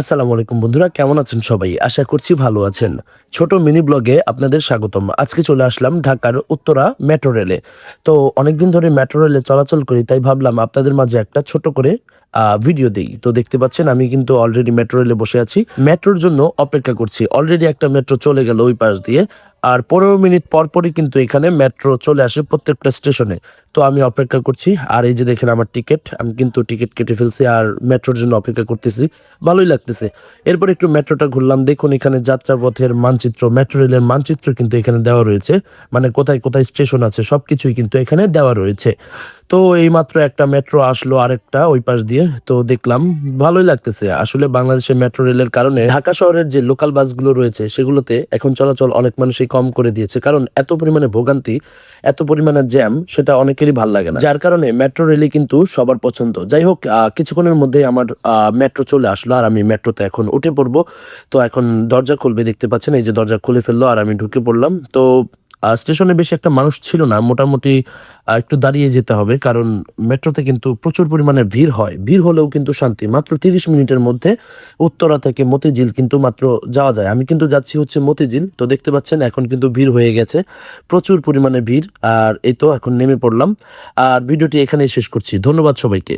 আসসালামু আলাইকুম বন্ধুরা, কেমন আছেন সবাই? আশা করছি ভালো আছেন। ছোট মিনি ব্লগে আপনাদের স্বাগতম। আজকে চলে আসলাম ঢাকার উত্তরা মেট্রো রেলে। তো অনেকদিন ধরে মেট্রো রেলে চলাচল করি, তাই ভাবলাম আপনাদের মাঝে একটা ছোট করে ভিডিও দেই। তো দেখতে পাচ্ছেন, আমি কিন্তু অলরেডি মেট্রো রেলে বসে আছি। মেট্রোর জন্য অপেক্ষা করছি। অলরেডি একটা মেট্রো চলে গেল ওই পাশ দিয়ে। আর পনেরো মিনিট পর পরই কিন্তু এখানে মেট্রো চলে আসে প্রত্যেকটা স্টেশনে। তো আমি অপেক্ষা করছি, আর এই যে দেখেন আমার টিকিট, আমি কিন্তু টিকিট কেটে ফেলছি আর মেট্রোর জন্য অপেক্ষা করতেছি। ভালোই লাগতেছে। এরপর একটু মেট্রোটা ঘুরলাম, দেখুন এখানে যাত্রাপথের মানচিত্র, মেট্রো রেলের মানচিত্র কিন্তু এখানে দেওয়া রয়েছে। মানে কোথায় কোথায় স্টেশন আছে সব কিছুই কিন্তু এখানে দেওয়া রয়েছে। তো এই মাত্র একটা মেট্রো আসলো আরেকটা ওই পাশ দিয়ে, তো দেখলাম ভালোই লাগতেছে। আসলে বাংলাদেশের মেট্রো রেলের কারণে ঢাকা শহরের যে লোকাল বাসগুলো রয়েছে, সেগুলোতে এখন চলাচল অনেক মানুষই কম করে দিয়েছে। কারণ এত পরিমাণে ভোগান্তি, এত পরিমাণে জ্যাম সেটা অনেকেরই ভালো লাগে না। যার কারণে মেট্রো রেলই কিন্তু সবার পছন্দ। যাই হোক কিছুক্ষণের মধ্যে আমার মেট্রো চলে আসলো আর আমি মেট্রোতে এখন উঠে পড়ব। তো এখন দরজা খুলবে, দেখতে পাচ্ছেন, এই যে দরজা খুলে ফেলল আর আমি ঢুকে পড়লাম। তো স্টেশনে বেশি একটা মানুষ ছিল না, মোটামুটি একটু দাঁড়িয়ে যেতে হবে, কারণ মেট্রোতে কিন্তু প্রচুর পরিমাণে ভিড় হয়। ভিড় হলেও কিন্তু শান্তি। মাত্র তিরিশ মিনিটের মধ্যে উত্তরা থেকে মতিঝিল কিন্তু মাত্র যাওয়া যায়। আমি কিন্তু যাচ্ছি হচ্ছে মতিঝিল, তো দেখতে পাচ্ছেন এখন কিন্তু ভিড় হয়ে গেছে। প্রচুর পরিমাণে ভিড়, আর এই তো এখন নেমে পড়লাম। আর ভিডিওটি এখানেই শেষ করছি। ধন্যবাদ সবাইকে।